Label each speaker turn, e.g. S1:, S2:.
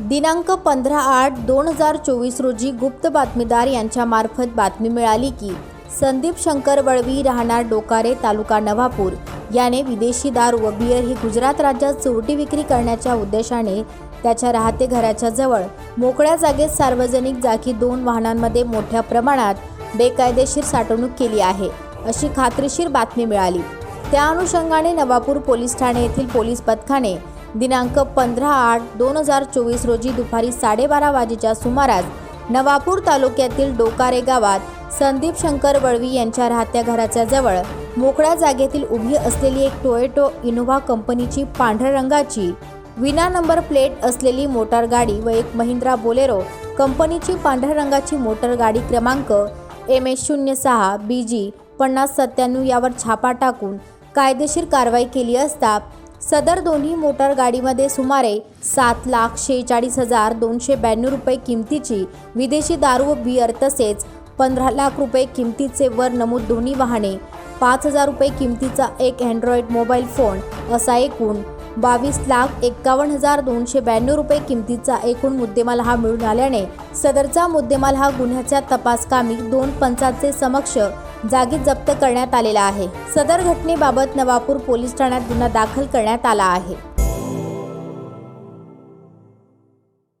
S1: दिनांक पंधरा आठ दोन हजार चोवीस रोजी गुप्त बातमीदार यांच्यामार्फत बातमी मिळाली की संदीप शंकर वळवी राहणार डोकारे तालुका नवापूर. याने विदेशी दारू व बियर ही गुजरात राज्यात चोरटी विक्री करण्याच्या उद्देशाने त्याच्या राहते घराच्या जवळ मोकळ्या जागेत सार्वजनिक जागी दोन वाहनांमध्ये मोठ्या प्रमाणात बेकायदेशीर साठवणूक केली आहे अशी खात्रीशीर बातमी मिळाली. त्या अनुषंगाने नवापूर पोलीस ठाणे येथील पोलीस पथकाने दिनांक पंधरा आठ दोन हजार चोवीस रोजी दुपारी साडेबारा वाजेच्या सुमारास नवापूर तालुक्यातील डोकारे गावात संदीप शंकर वळवी यांच्या राहत्या घराच्या जवळ मोकळ्या जागेतील उभी असलेली एक टोयोटो इनोव्हा कंपनीची पांढऱ्या रंगाची विना नंबर प्लेट असलेली मोटार गाडी व एक महिंद्रा बोलेरो कंपनीची पांढऱ्या रंगाची मोटर गाडी क्रमांक एम एस शून्य सहा बी जी पन्नास सत्त्याण्णव यावर छापा टाकून कायदेशीर कारवाई केली असता सदर दोन्ही मोटार गाडीमध्ये सुमारे सात लाख शेहेचाळीस हजार दोनशे ब्याण्णव रुपये किमतीची विदेशी दारू व बियर तसेच पंधरा लाख रुपये किमतीचे वर नमूद दोन्ही वाहने पाच हजार रुपये किमतीचा एक अँड्रॉइड मोबाईल फोन असा एकूण बावीस लाख एक्कावन्न हजार दोनशे ब्याण्णव रुपये किमतीचा एकूण मुद्देमाल हा मिळून आल्याने सदरचा मुद्देमाल हा गुन्ह्याच्या तपासकामी दोन पंचाचे समक्ष जागीच जप्त करण्यात आलेला आहे. सदर घटनेबाबत नवापूर पोलीस ठाण्यात गुन्हा दाखल करण्यात आला आहे.